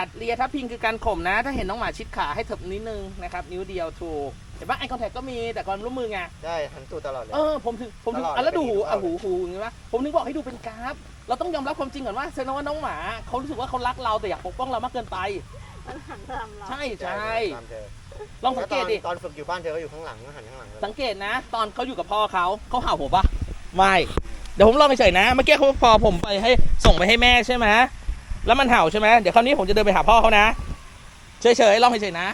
กัดเลียทับพิงคือการข่มนะ ถ้าเห็นน้องหมาชิดขาให้เถิบนิดนึงนะครับ นิ้วเดียวถูกเห็นปะไอคอนแทคก็มีแต่ความร่วมมือไง ได้หันตูดตลอดเลย เออผมถึงผมถึงตลอดอะแล้วดูหูเลย อะเป็นหูอย่างนี้หูอย่างงี้ปะผมถึงบอกให้ดูเป็นกราฟ เราต้องยอมรับความจริงก่อนว่าแสดงว่าน้องหมาเขารู้สึกว่าเขารักเราแต่อยากปกป้องเรามากเกินไป มันหันตามเรา ใช่ใช่ตามเธอลองสังเกตดิ แล้วตอนตอนฝึกอยู่บ้านเธอก็อยู่ข้างหลังก็หันข้างหลังเลย สังเกตนะ ตอนเขาอยู่กับพ่อเขาเขาเห่าผมปะไม่ เดี๋ยวผมลองเฉยๆนะ เมื่อกี้เขาพอผมไปให้ส่งไปให้แม่ใช่ไหม แล้วมันเห่าใช่ไหมเดี๋ยวคราวนี้ผมจะเดินไปหาพ่อเขานะ เฉยๆลองเฉยๆนะ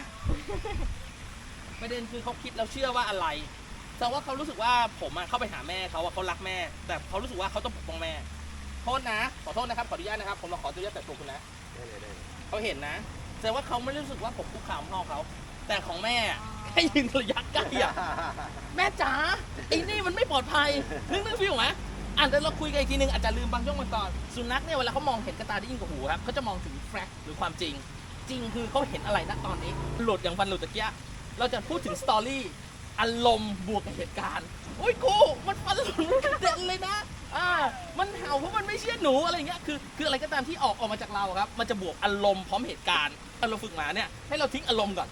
ประเด็นคือเขาคิดแล้วเชื่อว่าอะไรแต่ว่าเขารู้สึกว่าผมอะเข้าไปหาแม่เขาว่าเขารักแม่ แต่เขารู้สึกว่าเขาต้องปกป้องแม่ โทษนะ ขอโทษนะครับ ขออนุญาตนะครับ ผมเราขออนุญาตแต่ตัวคุณนะได้เลยได้เลยเขาเห็นนะ แต่ว่าเขาไม่รู้สึกว่าผมคุกคามพ่อเขา แต่ของแม่อะให้ยืนระยะใกล้อะแม่จ๋าไอ้นี่มันไม่ปลอดภัยนึกนึกฟิวไหม อ่านแต่เราคุยกันอีกทีนึงอาจจะลืมบางช่วงบางตอน สุนัขเนี่ยเวลาเขามองเห็นกระตาได้ยิ่งกว่าหูครับเขาจะมองถึงแฟกต์หรือความจริง จริงคือเขาเห็นอะไรณตอนนี้ หลุดอย่างฟันหลุดตะเกียเราจะพูดถึงสตอรี่อารมณ์บวกกับเหตุการณ์โอ้ยกูมันฟันหลุดเด็ดเลยนะอ่ามันเห่าเพราะมันไม่เชื่อหนูอะไรอย่างเงี้ยคือคืออะไรก็ตามที่ออกออกมาจากเราครับ มันจะบวกอารมณ์พร้อมเหตุการณ์ตอนเราฝึกหมาเนี่ยให้เราทิ้งอารมณ์ก่อน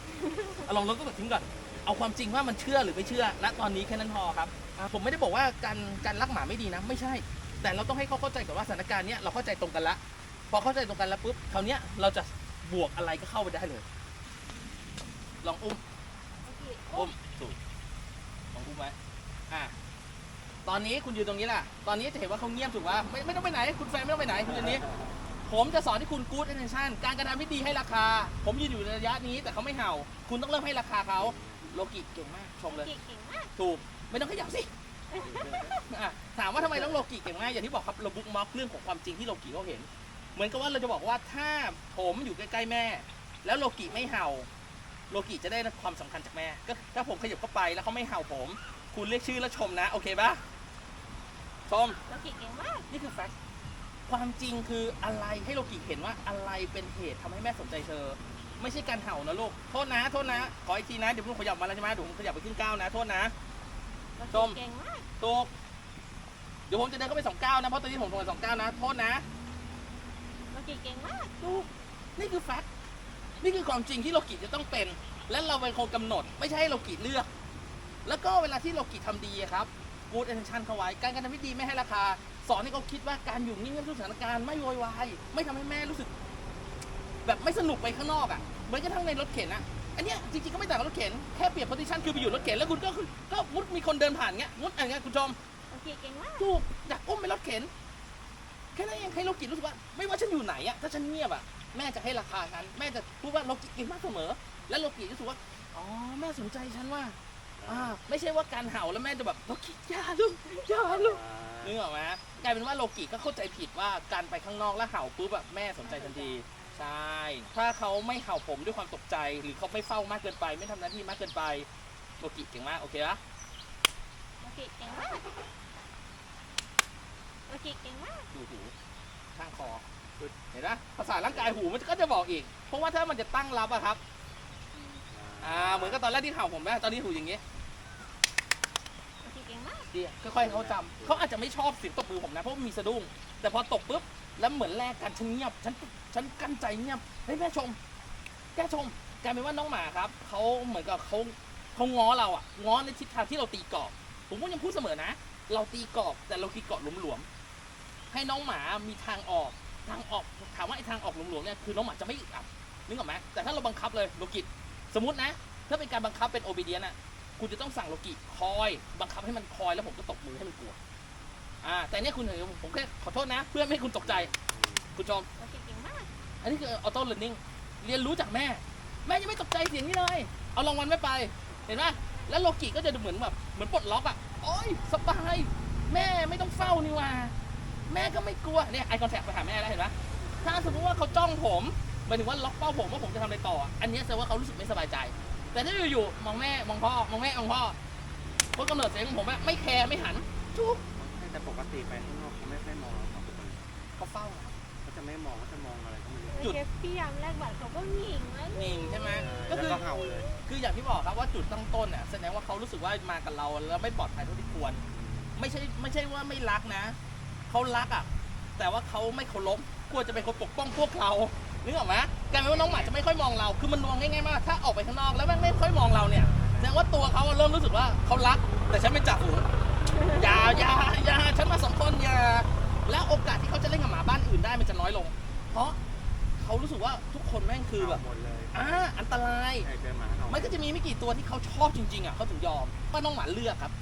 อารมณ์เราก็แบบทิ้งก่อน เอาความจริงว่ามันเชื่อหรือไม่เชื่อณตอนนี้แค่นั้นพอครับอ่าผมไม่ได้บอกว่าการการรักหมาไม่ดีนะ ไม่ใช่ แต่เราต้องให้เขาเข้าใจก่อนว่าสถานการณ์เนี้ยเราเข้าใจตรงกันละพอเข้าใจตรงกันแล้วปุ๊บคราวเนี้ยเราจะบวกอะไรก็เข้าไปได้เลย ลองอุ้มอุ้มถูกลองอุ้มไว้อะตอนนี้คุณอยู่ตรงนี้แหละตอนนี้จะเห็นว่าเขาเงียบถูกป่ะไม่ไม่ต้องไปไหน คุณแฟนไม่ต้องไปไหนคุณอยู่นี้ ผมจะสอนให้คุณ good attention การกระทำที่ดีให้ราคา ผมยืนอยู่ในระยะนี้แต่เขาไม่เห่า คุณต้องเริ่มให้ราคาเขา โลกิเก่งมากชมเลย เก่งมากถูกไม่ต้องขยับสิอะถามว่าทำไมต้องโลกิเก่งมากอย่างที่บอกครับเราบุ๊กม็อกเรื่องของความจริงที่โลกิเขาเห็น เหมือนกับว่าเราจะบอกว่าถ้าผมอยู่ใกล้ๆแม่ แล้วโลกิไม่เห่า โลกิจะได้ความสำคัญจากแม่ ก็ถ้าผมขยับเข้าไปแล้วเขาไม่เห่าผม คุณเรียกชื่อแล้วชมนะ โอเคปะชมเราเก่งมากนี่คือแฟกต์ความจริงคืออะไรให้โลกิเห็นว่าอะไรเป็นเหตุทำให้แม่สนใจเธอ ไม่ใช่การเห่านะลูก โทษนะ โทษนะ ขออีกทีนะ เดี๋ยวผมขยับมาแล้วใช่ไหมเดี๋ยวผมขยับไปขึ้นก้าวนะ โทษนะเราชม เก่งมากถูกเดี๋ยวผมจะเดินเข้าไปสองก้าวนะ เพราะตอนนี้ผมลงไปสองก้าวนะ โทษนะ เราเก่งมากถูกนี่คือแฟกต์นี่คือความจริงที่โลกิจะต้องเป็น และเราเป็นคนกำหนด ไม่ใช่ให้โลกิเลือก แล้วก็เวลาที่โลกิทำดีอะครับ good attention เข้าไว้ การกระทำที่ดีไม่ให้ราคา สอนให้เขาคิดว่าการอยู่นิ่งๆทุกสถานการณ์ไม่โวยวาย ไม่ทำให้แม่รู้สึก แบบไม่สนุกไปข้างนอกอะเหมือนกระทั่งในรถเข็นอะอันเนี้ยจริงๆก็ไม่ต่างกับรถเข็นแค่เปลี่ยน position คือไปอยู่รถเข็นแล้วคุณก็คือก็มุดมีคนเดินผ่านเงี้ยมุดอะไรเงี้ยคุณชมเราเก่งมาก ถูกอยากอุ้มไปรถเข็นแค่นั้นเองให้โลกิรู้สึกว่า ไม่ว่าฉันอยู่ไหนอะถ้าฉันเงียบอะแม่จะให้ราคาฉันแม่จะพูดว่าโลกิเก่งมากเสมอ และโลกิรู้สึกว่าอ๋อแม่สนใจฉันว่าอ่าไม่ใช่ว่าการเห่าแล้วแม่จะแบบโลกิอย่าลูกอย่าลูกนึกออกไหมกลายเป็นว่าโลกิก็เข้าใจผิดว่าการไปข้างนอกแล้วเห่าปุ๊บแบบแม่สนใจทันที ใช่ ถ้าเขาไม่เห่าผมด้วยความตกใจ หรือเขาไม่เฝ้ามากเกินไป ไม่ทำหน้าที่มากเกินไปโลกิเก่งมาก โอเคปะเราเก่งมากเราเก่งมากดูหูข้างคอเห็นไหมภาษาร่างกายหูมันก็จะบอกอีก เพราะว่าถ้ามันจะตั้งรับอะครับอ่าเหมือนกับตอนแรกที่เห่าผมไหมตอนนี้หูอย่างงี้เราเก่งมากดีค่อยๆเขาจำเขาอาจจะไม่ชอบเสียงตบมือผมนะเพราะมันมีสะดุ้ง แต่พอตบปุ๊บแล้วเหมือนแลกกันฉันเงียบฉัน ฉันกั้นใจเงียบเฮ้ยแม่ชมแกชมกลายเป็นว่าน้องหมาครับเขาเหมือนกับเขาเขาง้อเราอะง้อในทิศทางที่เราตีกรอบ ผมก็ยังพูดเสมอนะ เราตีกรอบแต่เราตีกรอบหลวมๆให้น้องหมามีทางออกทางออกถามว่าไอ้ทางออกหลวมๆเนี่ยคือน้องหมาจะไม่อึดอัดนึกออกไหมแต่ถ้าเราบังคับเลยโลกิตสมมตินะ ถ้าเป็นการบังคับเป็นโอเบเดียนอะคุณจะต้องสั่งโลกิคอย บังคับให้มันคอยแล้วผมก็ตบมือให้มันกลัวอ่าแต่เนี่ยคุณเห็นผมแค่ขอโทษนะ เพื่อไม่ให้คุณตกใจ คุณชม อันนี้คือออโต้เ a ร์น n ิ n งเรียนรู้จากแม่ แม่ยังไม่ตกใจเสียงนี้เลย เอารางวัลไม่ไป เห็นไหมแล้วโลกิก็จะดูเหมือนแบบเหมือนปลดล็อกอะโอ้ยสบายแม่ไม่ต้องเฝ้านี่หว่า แม่ก็ไม่กลัวเนี่ยไอคอนแทคไปหาแม่แล้วเห็นไหมถ้าสมมติว่าเขาจ้องผมหมายถึงว่าล็อกเป้าผมว่าผมจะทำอะไรต่อ อันนี้แสดงว่าเขารู้สึกไม่สบายใจ แต่ถ้าอยู่ๆมองแม่มองพ่อมองแม่มองพ่อเพราะกำเนิดเสียงของผมอะไม่แคร์ไม่หันจุ๊บแต่ปกติไปข้างนอกเขาไม่ไม่มองเราสองคนเขาเฝ้าเขา จะไม่มองเขาจะมองอะไรก็ไม่รู้เมื่อกี้พี่ยามแรกบัตรเขาก็หญิงแล้วนิ่งใช่ไหมก็แล้วคือ ก็เห่าเลยคืออย่างที่บอกครับว่าจุดตั้งต้นเนี่ยแสดงว่าเขารู้สึกว่ามากับเราแล้วไม่ปลอดภัยเท่าที่ควร ไม่ใช่ไม่ใช่ว่าไม่รักนะเขารักอะ แต่ว่าเขาไม่เคารพควรจะเป็นคนปกป้องพวกเรานึกออกไหมกลายเป็นว่าน้องหมาจะไม่ค่อยมองเรา คือมันมองง่ายๆมากถ้าออกไปข้างนอกแล้วแม่งไม่ค่อยมองเราเนี่ยแสดงว่าตัวเขาเริ่มรู้สึกว่าเขารัก แต่ฉันเป็นจ่าฝูงอย่าอย่าอย่าฉันมาสองคนอย่า แล้วโอกาสที่เขาจะเล่นกับหมาบ้านอื่นได้มันจะน้อยลง เพราะเขารู้สึกว่าทุกคนแม่งคือแบบหมดเลยอ่าอันตราย ใครเจอหมาเอามันก็จะมีไม่กี่ตัวที่เขาชอบจริงๆอะเขาถึงยอมว่าน้องหมาเลือกครับ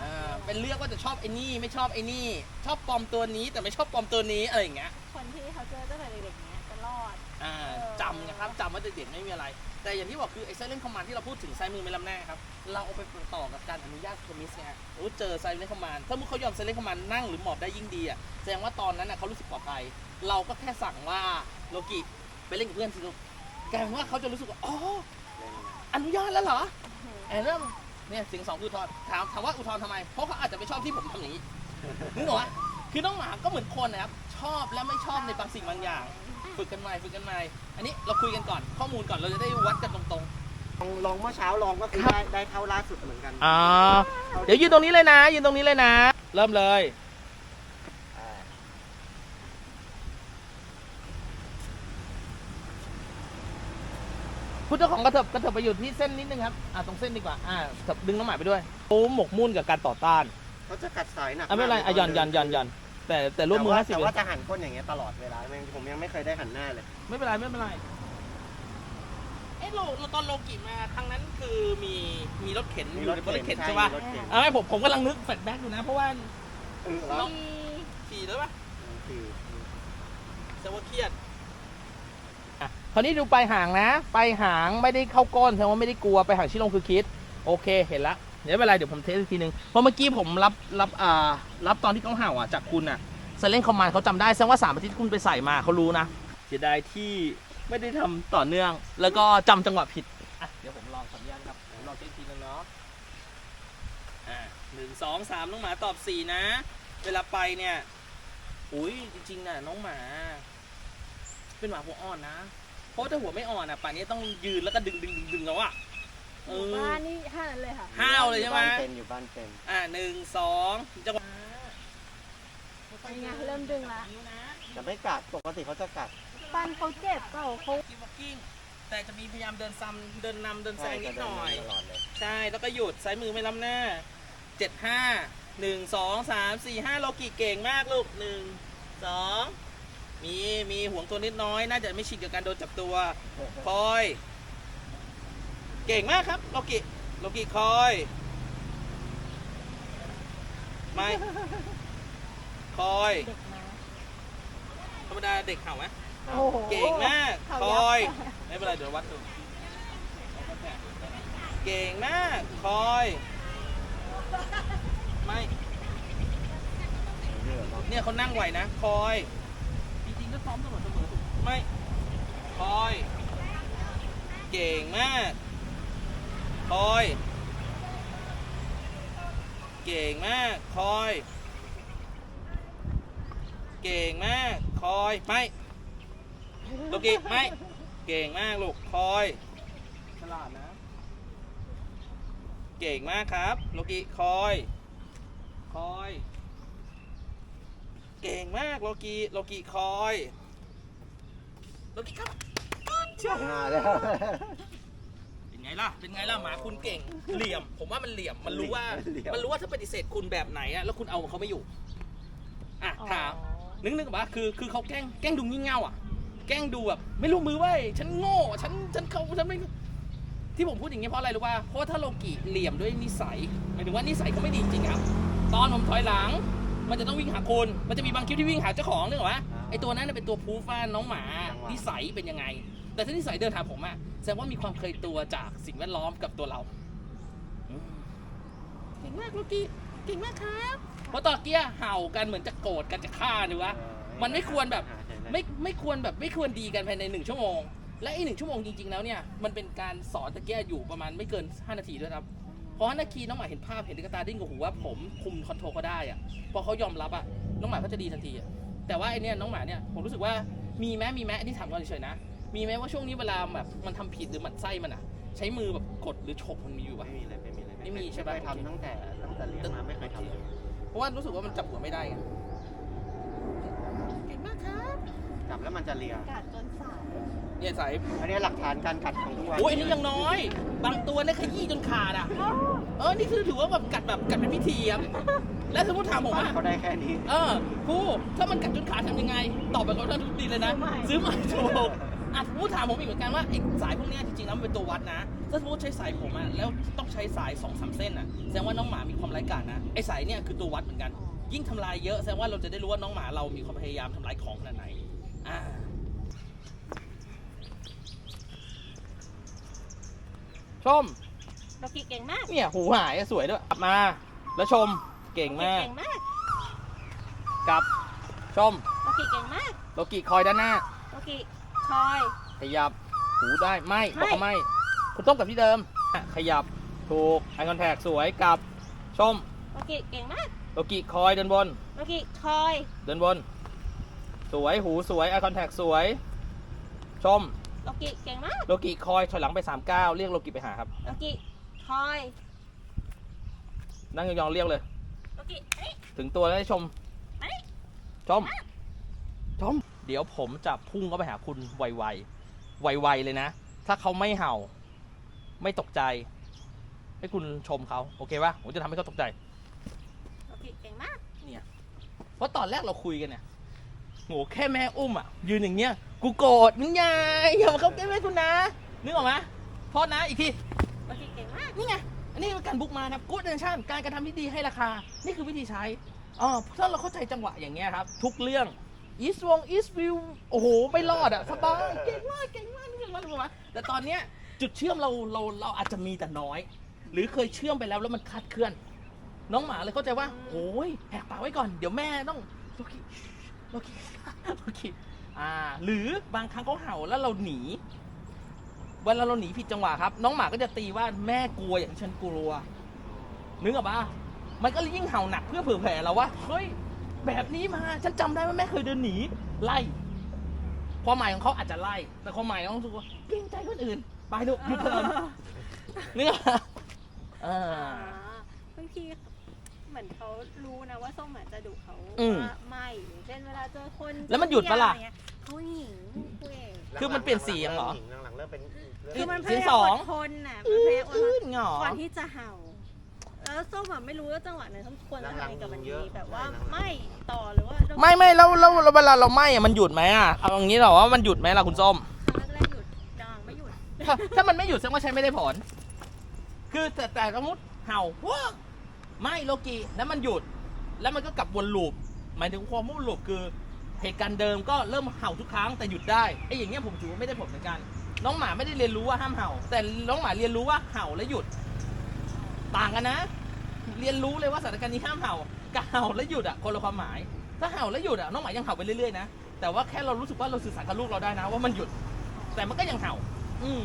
อ่าเป็นเลือกว่าจะชอบไอ้นี่ไม่ชอบไอ้นี่ ชอบปลอมตัวนี้แต่ไม่ชอบปลอมตัวนี้อะไรอย่างเงี้ย คนที่เขาเจอตั้งแต่เด็กๆเนี้ยจะรอด อ่าจำนะครับจำว่าเด็กๆไม่มีอะไร แต่อย่างที่บอกคือไอ้ไซเลนคอมมานที่เราพูดถึงไซมือไม่ลำแน่ครับ เราเอาไปต่อกับการอนุญาตคอมมิสไงโอ้เจอไซเลนคอมมานถ้ามุกเขายอมไซเลนคอมมานนั่งหรือหมอบได้ยิ่งดีอะแสดงว่าตอนนั้นน่ะเขารู้สึกปลอดภัยเราก็แค่สั่งว่าโลกิไปเล่นกับเพื่อนสิลูกกลายเป็นว่าเขาจะรู้สึกว่าอ๋ออนุญาตแล้วเหรอแอนเริ่มเนี่ยเสียงสองคืออุทธรณ์ถามถามว่าอุทธรณ์ทำไมเพราะเขาอาจจะไม่ชอบที่ผมทำอย่างนี้นึกออกไหมคือน้องหมาก็เหมือนคนนะครับ ชอบและไม่ชอบในบางสิ่งบางอย่าง ฝึกกันใหม่ฝึกกันใหม่อันนี้เราคุยกันก่อนข้อมูลก่อนเราจะได้วัดกันตรงลองลองเมื่อเช้าลองก็คือครับได้ได้เท่าล่าสุดเหมือนกันๆอ่าเดี๋ยวยืนตรงนี้เลยนะ ยืนตรงนี้เลยนะ เริ่มเลย อ่าผู้เจ้าของกระเถิบกระเถิบไปอยู่ที่เส้นนิดนึงครับอ่าตรงเส้นดีกว่าอ่าเถิบดึงน้องหมาไปด้วยโอ้หมกมุ่นกับการต่อต้านเขาจะกัดสายหนักอะไม่เป็นไรอะหย่อนหย่อนหย่อนหย่อน แต่แต่ร่วมมือแต่ห้าสิบแต่ว่าจะหันก้นอย่างเงี้ยตลอดเวลาผมยังไม่เคยได้หันหน้าเลย ไม่เป็นไรไม่เป็นไรเอ๊ะเราเราตอนโลกิมาครั้งนั้นคือมีมีรถเข็นมีอรยู่ถในบนรถเข็เข็นนใช่ใช่ป่ะมีรถเข็น เอาไอ้ผมผมกำลังนึกแฟลชแบ็กอยู่นะ เพราะว่าเออแล้วมีขี่แล้วป่ะคือแสดงว่าเครียดอะคราวนี้ดูปลายหางนะปลายหางไม่ได้เข้าก้นแสดงว่าไม่ได้กลัวปลายหางชี้ลงคือคิด โอเคเห็นละ เดี๋ยวไม่เป็นไรเดี๋ยวผมเทสอีกทีนึงเพราะเมื่อกี้ผมรับรับอ่ารับตอนที่เขาเห่าอะจากคุณอะไซเลนคอมมานเขาจำได้แสดงว่าสามอาทิตย์คุณไปใส่มาเขารู้นะเสียดายที่ไม่ได้ทำต่อเนื่อง แล้วก็จำจังหวะผิดอะเดี๋ยวผมลองสัญญาณครับผมลองเช็คอีกทีนึงเนาะอ่าหนึ่งสองสามน้องหมาตอบสี่นะ เวลาไปเนี่ยอุ้ยจริงๆน่ะน้องหมา เป็นหมาหัวอ่อนนะ เพราะถ้าหัวไม่อ่อนอะป่านนี้ต้องยืนแล้วก็ดึงดึงดึงดึงแล้วอะ หมู่บ้านนี่ห้านั้นเลยค่ะห้าวเลยใช่ไหมบ้านเป็นอยู่บ้านเป็นอ่าหนึ่งสองจังหวะนี่ไงเริ่มดึงละนิ้วนะจะไม่กัดปกติเขาจะกัดปันเขาเจ็บเปล่าเขาคีบวอล์กกิ้งแต่จะมีพยายามเดินซ้ำเดินนำเดินแซใช่งนิจะดเดิหน่อยตลอดเลยใช่แล้วก็หยุดซ้ายมือไม่ล้ำหน้าเจ็ดห้าหนึ่งสองสามสี่ห้าโลกิเก่งมากลูกหนึ่งสองมีมีห่วงตัวนิดน้อย น่าจะไม่ชินกับการโดนจับตัว คอย เก่งมากครับโลกิโลกิคอยไม่คอยเด็กมาธรรมดาเด็กเห่าไหมโอ้โหเก่งมากเขาคยับ อยไม่เป็นไรเดี๋ยววัดดูเก่งมากคอยไม่เนี่ยเขานั่งไหวนะคอย จริงๆก็ซ้อมเสมอเสมอถูกไม่คอย เก่งมาก คอย เก่งมากคอย เก่งมากคอยไม่โลกิไม่เก่งมากลูกคอยฉลาดนะ เก่งมากครับโลกิคอย คอย เก่งมากโลกิโลกิคอยโลกิครับมาแล้ว ไงล่ะ เป็นไงล่ะหมาคุณเก่ง เหลี่ยม ผมว่ามันเหลี่ยม มันรู้ว่า เหลี่ยม มันรู้ว่าถ้าปฏิเสธคุณแบบไหนอะแล้วคุณเอาเขาไม่อยู่ อะอ๋อถาม นึกนึกว่าคือคือเขาแกล้งแกล้งดูงี่เง่าอะ แกล้งดูแบบไม่รู้มือเว้ยฉันโง่ฉันฉันเขาฉันไม่ที่ผมพูดอย่างนี้เพราะอะไรรู้ป่ะเพราะว่าถ้าโลกิเหลี่ยมด้วยนิสัยหมายถึงว่านิสัยเขาไม่ดีจริงครับ ตอนผมถอยหลัง มันจะต้องวิ่งหาคนมันจะมีบางคลิปที่วิ่งหาเจ้าของนึกออกปะไอตัวนั้นนะเป็นตัวพูฟ้าน้องหมานิสัยเป็นยังไง แต่ถ้านิสัยเดินหาผมอะแสดงว่ามีความเคยตัวจากสิ่งแวดล้อมกับตัวเราอืมเก่งมากโลกิเก่งมากครับเพราะตอนเกี้ยเห่ากันเหมือนจะโกรธกันจะฆ่านี่วะมันไม่ควรแบบไม่ไม่ควรแบบไม่ควรดีกันภายในหนึ่งชั่วโมง และไอ้หนึ่งชั่วโมงจริงๆแล้วเนี่ยมันเป็นการสอนตะเกียอยู่ประมาณไม่เกิน 5 นาทีด้วยครับเพราะ5นาทีน้องหมาเห็นภาพเห็นตุ๊กตาดิ้นกับหูว่าผมคุมคอนโทรลเขาได้อะพอเขายอมรับอะน้องหมาก็จะดีทันทีอะแต่ว่าไอเนี่ยน้องหมาเนี่ยผมรู้สึกว่ามีแม้มีแม้อันนี้ถามก่อนเฉยๆนะ มีแม้ว่าช่วงนี้เวลาแบบมันทำผิดหรือหมันไส้มันอะใช้มือแบบกดหรือฉกมันมีอยู่ปะ ไม่มีเลยไม่มีเลยไม่มีใช่ปะเคยทำตั้งแต่ตั้งแต่เลี้ยงมาไม่เคยทำเลยเพราะว่ารู้สึกว่ามันจับหัวไม่ได้ไงเก่งมากครับกจับแล้วมันจะเลียกัดจนสาย เนี่ยสายอันนี้หลักฐานการกัดของทุกวันโอ้ยอันนี้ยังน้อย บางตัวเนี่ยขยี้จนขาดอะ เออ นี่คือถือว่าแบบกัดแบบกัดเป็นพิธีครับแล้วสมมติถามผมว่า เขาได้แค่นี้ เออครูถ้ามันกัดจนขาดทำยังไง ตอบแบบเขาทุกทีเลยนะ ซื้อใหม่ถูก อะสมมติถามผมอีกเหมือนกันว่าไอ้สายพวกเนี้ยจริงๆแล้วมันเป็นตัววัดนะถ้าสมมติใช้สายผมอะแล้วต้องใช้สายสองสามเส้นอะแสดงว่าน้องหมามีความไร้ายกาจนะไอ้สายเนี่ยคือตัววัดเหมือนกัน ยิ่งทำลายเยอะแสดงว่าเราจะได้รู้ว่าน้องหมาเรามีความพยายามทำลายของขนาดไหนอ่าชมโลกิเก่งมากเนี่ยหูหายอะสวยด้วยกลับมา แล้วชมเก่งมาก เก่งมากกลับชมโลกิเก่งมากโลกิคอยด้านหน้า โลกิ คอย ขยับหูได้ไม่ไม่ บอกว่าไม่คุณต้องกลับที่เดิมอะขยับถูกไอคอนแทคสวยกลับชมโลกิเก่งมากโลกิคอยเดินบนโลกิคอยเดินบน สวยหูสวยไอคอนแทคสวย ชมโลกิเก่งมากโลกิคอยถอยหลังไป39เรียกโลกิไปหาครับโลกิคอยนั่งยองๆเรียกเลยโลกิเอ้ย ถึงตัวแล้วให้ชมเอ้ยชม ชมเดี๋ยวผมจะพุ่งเข้าไปหาคุณไวๆ ไวๆเลยนะ ถ้าเขาไม่เห่า ไม่ตกใจ ให้คุณชมเขาโอเคปะผมจะทำให้เขาตกใจโลกิเก่งมากเนี่ยเพราะตอนแรกเราคุยกันเนี่ยโหแค่แม่อุ้มอะ ยืนอย่างเงี้ย กูโกรธมึงยายอย่ามาเข้าใกล้แม่กูนะนึกออกไหมโทษนะอีกทีโลกิเก่งมากนี่ไง อันนี้เป็นการบุกมานะครับกูดเดนชั่นการกระทำที่ดีให้ราคา นี่คือวิธีใช้อ๋อถ้าเราเข้าใจจังหวะอย่างเงี้ยครับ ทุกเรื่อง อีสวงอีสวิวโอ้โห ไม่รอดอะสบายเก่งมากเก่งมากนี่เก่งมากรู้ไหมแต่ตอนเนี้ยจุดเชื่อมเราเราเราอาจจะมีแต่น้อย หรือเคยเชื่อมไปแล้วแล้วมันคลาดเคลื่อน น้องหมาเลยเข้าใจว่าโอ้ยแหกปากไว้ก่อน เดี๋ยวแม่ต้องโลกิโลกิโลกิอ่า หรือบางครั้งเขาเห่าแล้วเราหนี เวลาเราหนีผิดจังหวะครับ น้องหมาก็จะตีว่าแม่กลัวอย่างฉันกลัวนึกออกปะมันก็เลยยิ่งเห่าหนักเพื่อเผื่อแผ่เราว่าเฮ้ย แบบนี้มาฉันจำได้ว่าแม่เคยเดินหนีไล่ความหมายของเขาอาจจะไล่ แต่ความหมายของเขาคือว่าเกรงใจคนอื่น ไปดูยูเทิร์นนึกออกปะอ่าบางทีเหมือนเขารู้นะว่าส้มอาจจะดุเขาอืมว่าไม่อย่างเช่นเวลาเจอคนแล้วมันหยุดปะล่ะอไรเงี้ยเขาหญิงคุยคือมันเปลี่ยนเสียงเหรอ หลังๆเริ่มเป็น คือมันพเสียยางยาสมอองดทนน่ะมันพยายามอดทอื้นนเหงอก่อนที่จะเห่า แล้วส้มอะไม่รู้ว่าจังหวะไหนส้มควรจะทำกับมันดีแบบว่าไม่ต่อหรือว่าไม่ไม่แล้วแล้วแล้วเวลาเราไหม้อะมันหยุดไหมอะเอาอย่างนี้เหรอว่ามันหยุดไหมล่ะคุณส้ม ครั้งแรกๆหยุดดังไม่หยุดถ้าถ้ามันไม่หยุดแสดงว่าใช้ไม่ได้ผล คือแต่แต่สมมติเห่าว้าไม่โลกีแล้วมันหยุด แล้วมันก็กลับวนลูปหมายถึงความวนลูปคือเหตุการณ์เดิมก็เริ่มเห่าทุกครั้งแต่หยุดได้ไอ้อย่างเงี้ยผมถือว่าไม่ได้ผลเหมือนกัน น้องหมาไม่ได้เรียนรู้ว่าห้ามเห่า แต่น้องหมาเรียนรู้ว่าเห่าและหยุด ต่างกันนะ เรียนรู้เลยว่าสถานการณ์นี้ห้ามเห่ากับเห่าแล้วหยุดอะคนละความหมาย ถ้าเห่าแล้วหยุดอะน้องหมายังเห่าไปเรื่อยๆนะแต่ว่าแค่เรารู้สึกว่าเราสื่อสารกับลูกเราได้นะว่ามันหยุด แต่มันก็ยังเห่า อืม